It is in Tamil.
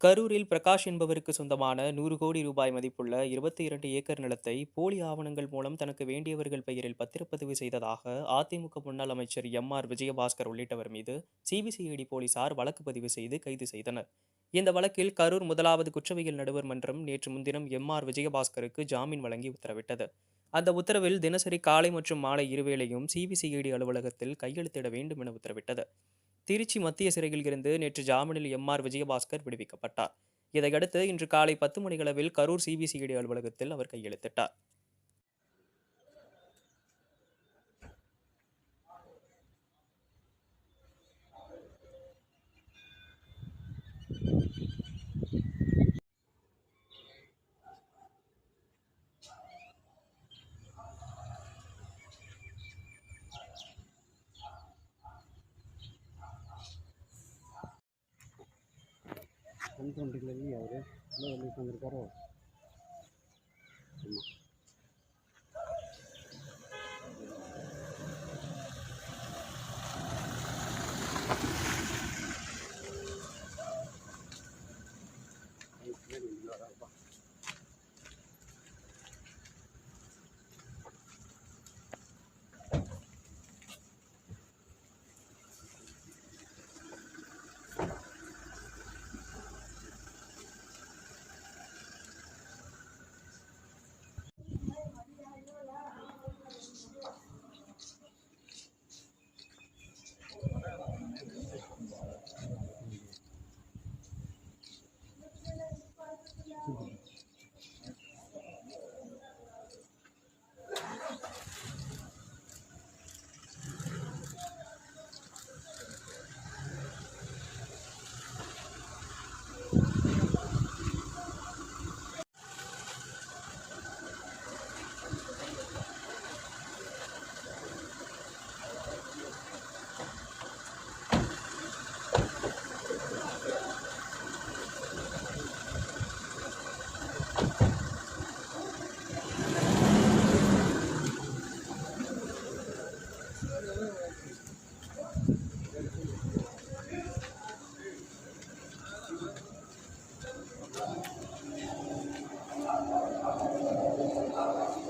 கரூரில் பிரகாஷ் என்பவருக்கு சொந்தமான நூறு கோடி ரூபாய் மதிப்புள்ள இருபத்தி இரண்டு ஏக்கர் நிலத்தை போலி ஆவணங்கள் மூலம் தனக்கு வேண்டியவர்கள் பெயரில் பத்திரப்பதிவு செய்ததாக அதிமுக முன்னாள் அமைச்சர் எம் ஆர் விஜயபாஸ்கர் உள்ளிட்டவர் மீது சிபிசிஐடி போலீசார் வழக்கு பதிவு செய்து கைது செய்தனர். இந்த வழக்கில் கரூர் முதலாவது குற்றவியல் நடுவர் மன்றம் நேற்று முன்தினம் எம் ஆர் விஜயபாஸ்கருக்கு ஜாமீன் வழங்கி உத்தரவிட்டது. அந்த உத்தரவில் தினசரி காலை மற்றும் மாலை இருவேளையும் சிபிசிஐடி அலுவலகத்தில் கையெழுத்திட வேண்டும் என உத்தரவிட்டது. திருச்சி மத்திய சிறையில் இருந்து நேற்று ஜாமீனில் எம் ஆர் விஜயபாஸ்கர் விடுவிக்கப்பட்டார். இதையடுத்து இன்று காலை பத்து மணிகளவில் கரூர் சிபிசிஐடி அலுவலகத்தில் அவர் கையெழுத்திட்டார். கண் தோன்றில் அவர் உள்ளே உட்காந்துருக்காரோ palabra.